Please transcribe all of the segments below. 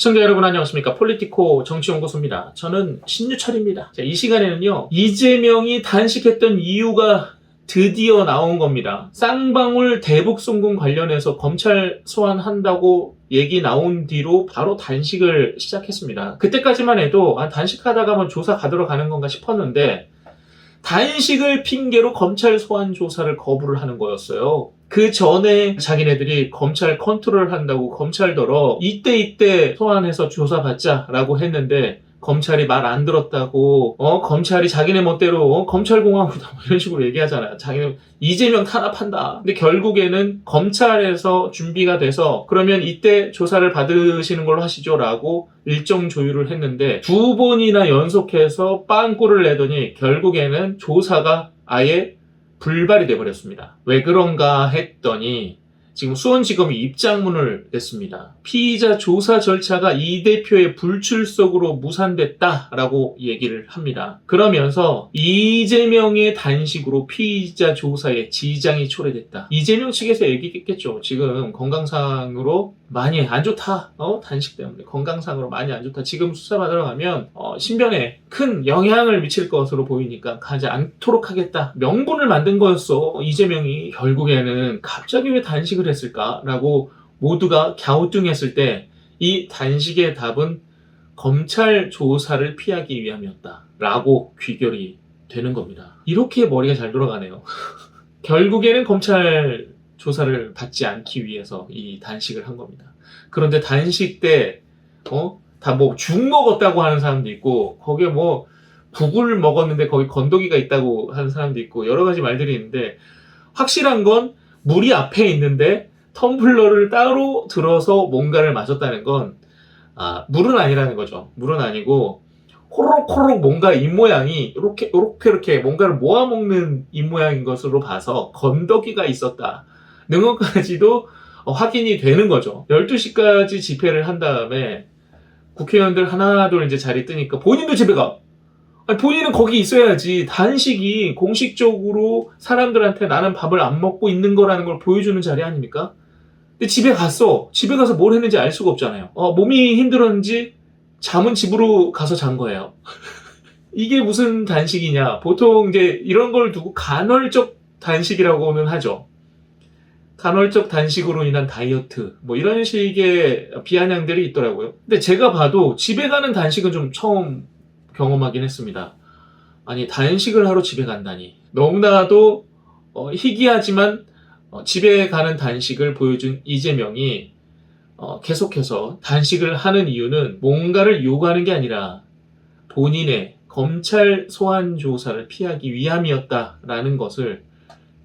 시청자 여러분 안녕하십니까 폴리티코 정치연구소입니다. 저는 신유철입니다. 자, 이 시간에는요 이재명이 단식했던 이유가 드디어 나온 겁니다. 쌍방울 대북 송금 관련해서 검찰 소환한다고 얘기 나온 뒤로 바로 단식을 시작했습니다. 그때까지만 해도 아, 단식하다가 뭐 조사 가도록 가는 건가 싶었는데 단식을 핑계로 검찰 소환 조사를 거부를 하는 거였어요. 그 전에 자기네들이 검찰 컨트롤 한다고 검찰더러 이때 이때 소환해서 조사받자라고 했는데 검찰이 말 안 들었다고 어 검찰이 자기네 멋대로 어, 검찰공화국이다 뭐 이런 식으로 얘기하잖아요. 자기네 이재명 탄압한다. 근데 결국에는 검찰에서 준비가 돼서 그러면 이때 조사를 받으시는 걸로 하시죠 라고 일정 조율을 했는데 두 번이나 연속해서 빵꾸를 내더니 결국에는 조사가 아예 불발이 돼버렸습니다. 왜 그런가 했더니 지금 수원지검이 입장문을 냈습니다. 피의자 조사 절차가 이 대표의 불출석으로 무산됐다라고 얘기를 합니다. 그러면서 이재명의 단식으로 피의자 조사에 지장이 초래됐다. 이재명 측에서 얘기했겠죠. 지금 건강상으로 많이 안 좋다. 어? 단식 때문에 건강상으로 많이 안 좋다. 지금 수사받으러 가면 어, 신변에 큰 영향을 미칠 것으로 보이니까 가지 않도록 하겠다. 명분을 만든 거였어. 이재명이 결국에는 갑자기 왜 단식을 했을까라고 모두가 갸우뚱했을 때 이 단식의 답은 검찰 조사를 피하기 위함이었다. 라고 귀결이 되는 겁니다. 이렇게 머리가 잘 돌아가네요. 결국에는 검찰 조사를 받지 않기 위해서 이 단식을 한 겁니다. 그런데 단식 때, 어? 다 뭐 죽 먹었다고 하는 사람도 있고, 거기에 뭐 국을 먹었는데 거기 건더기가 있다고 하는 사람도 있고, 여러 가지 말들이 있는데, 확실한 건 물이 앞에 있는데 텀블러를 따로 들어서 뭔가를 마셨다는 건, 아, 물은 아니라는 거죠. 물은 아니고, 호로록호로록 뭔가 입 모양이 이렇게 이렇게 이렇게 뭔가를 모아 먹는 입 모양인 것으로 봐서 건더기가 있었다. 어, 확인이 되는 거죠. 12시까지 집회를 한 다음에 국회의원들 하나 둘 이제 자리 뜨니까 본인도 집에 가. 아니, 본인은 거기 있어야지. 단식이 공식적으로 사람들한테 나는 밥을 안 먹고 있는 거라는 걸 보여주는 자리 아닙니까? 근데 집에 갔어. 집에 가서 뭘 했는지 알 수가 없잖아요. 어, 몸이 힘들었는지 잠은 집으로 가서 잔 거예요. 이게 무슨 단식이냐. 보통 이제 이런 걸 두고 간헐적 단식이라고는 하죠. 간헐적 단식으로 인한 다이어트 뭐 이런 식의 비아냥들이 있더라고요. 근데 제가 봐도 집에 가는 단식은 좀 처음 경험하긴 했습니다. 아니 단식을 하러 집에 간다니 너무나도 어, 희귀하지만 어, 집에 가는 단식을 보여준 이재명이 어, 계속해서 단식을 하는 이유는 뭔가를 요구하는 게 아니라 본인의 검찰 소환 조사를 피하기 위함이었다라는 것을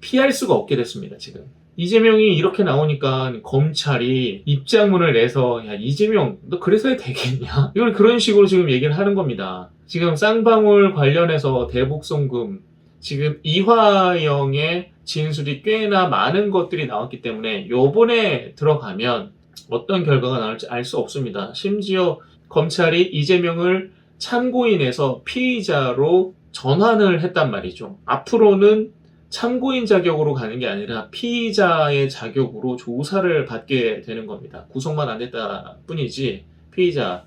피할 수가 없게 됐습니다, 지금. 이재명이 이렇게 나오니까 검찰이 입장문을 내서 야 이재명 너 그래서 해야 되겠냐? 이걸 그런 식으로 지금 얘기를 하는 겁니다. 지금 쌍방울 관련해서 대북송금 지금 이화영의 진술이 꽤나 많은 것들이 나왔기 때문에 요번에 들어가면 어떤 결과가 나올지 알 수 없습니다. 심지어 검찰이 이재명을 참고인에서 피의자로 전환을 했단 말이죠. 앞으로는 참고인 자격으로 가는 게 아니라 피의자의 자격으로 조사를 받게 되는 겁니다. 구속만 안 됐다 뿐이지 피의자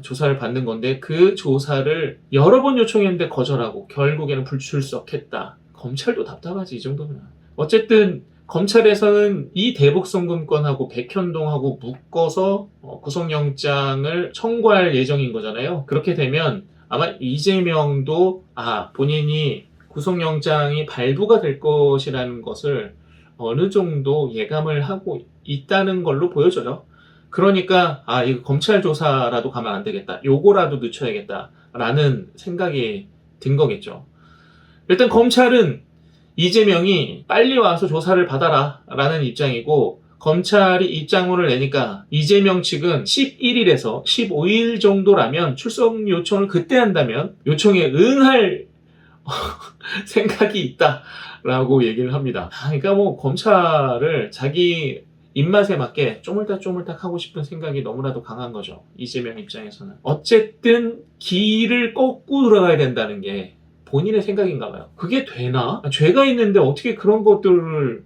조사를 받는 건데 그 조사를 여러 번 요청했는데 거절하고 결국에는 불출석했다. 검찰도 답답하지 이 정도면. 어쨌든 검찰에서는 이 대북송금권하고 백현동하고 묶어서 어, 구속영장을 청구할 예정인 거잖아요. 그렇게 되면 아마 이재명도 아 본인이 구속영장이 발부가 될 것이라는 것을 어느 정도 예감을 하고 있다는 걸로 보여져요. 그러니까 아 이거 검찰 조사라도 가면 안 되겠다. 요거라도 늦춰야겠다라는 생각이 든 거겠죠. 일단 검찰은 이재명이 빨리 와서 조사를 받아라라는 입장이고 검찰이 입장문을 내니까 이재명 측은 11일에서 15일 정도라면 출석 요청을 그때 한다면 요청에 응할 생각이 있다라고 얘기를 합니다. 아, 그러니까 뭐 검찰을 자기 입맛에 맞게 쪼물딱 쪼물딱 하고 싶은 생각이 너무나도 강한 거죠. 이재명 입장에서는. 어쨌든 길을 꺾고 들어가야 된다는 게 본인의 생각인가 봐요. 그게 되나? 아, 죄가 있는데 어떻게 그런 것들을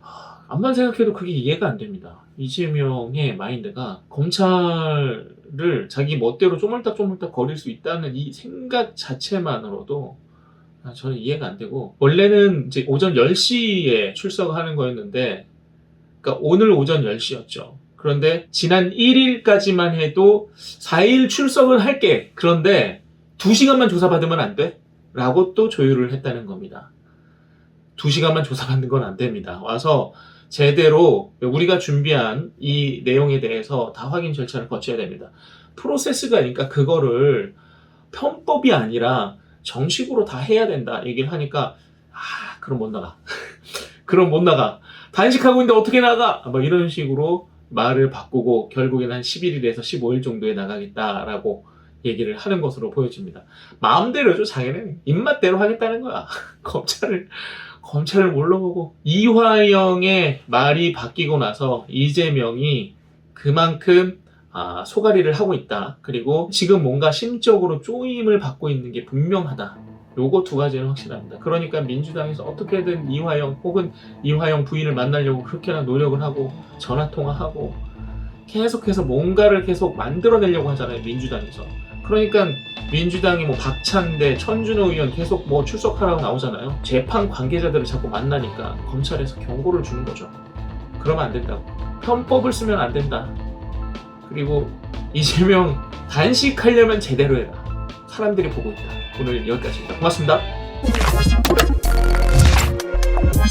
하, 암만 생각해도 그게 이해가 안 됩니다. 이재명의 마인드가 검찰을 자기 멋대로 쪼물딱쪼물딱 거릴 수 있다는 이 생각 자체만으로도 아, 저는 이해가 안 되고 원래는 이제 오전 10시에 출석하는 거였는데 그러니까 오늘 오전 10시였죠. 그런데 지난 1일까지만 해도 4일 출석을 할게. 그런데 2시간만 조사받으면 안 돼? 라고 또 조율을 했다는 겁니다. 2시간만 조사받는 건 안 됩니다. 와서 제대로 우리가 준비한 이 내용에 대해서 다 확인 절차를 거쳐야 됩니다. 프로세스가 그러니까 그거를 편법이 아니라 정식으로 다 해야 된다 얘기를 하니까 아 그럼 못 나가. 그럼 못 나가. 단식하고 있는데 어떻게 나가? 뭐 이런 식으로 말을 바꾸고 결국에는 한 11일에서 15일 정도에 나가겠다라고 얘기를 하는 것으로 보여집니다. 마음대로죠 자기는. 입맛대로 하겠다는 거야. 검찰을 검찰을 몰라보고. 이화영의 말이 바뀌고 나서 이재명이 그만큼 아, 소가리를 하고 있다. 그리고 지금 뭔가 심적으로 쪼임을 받고 있는 게 분명하다. 요거 두 가지는 확실합니다. 그러니까 민주당에서 어떻게든 이화영 혹은 이화영 부인을 만나려고 그렇게나 노력을 하고 전화 통화하고 계속해서 뭔가를 계속 만들어내려고 하잖아요. 민주당에서. 그러니까 민주당이 뭐 박찬대, 천준호 의원 계속 뭐 출석하라고 나오잖아요. 재판 관계자들을 자꾸 만나니까 검찰에서 경고를 주는 거죠. 그러면 안 된다고. 편법을 쓰면 안 된다. 그리고 이재명 단식하려면 제대로 해라. 사람들이 보고 있다. 오늘 여기까지입니다. 고맙습니다.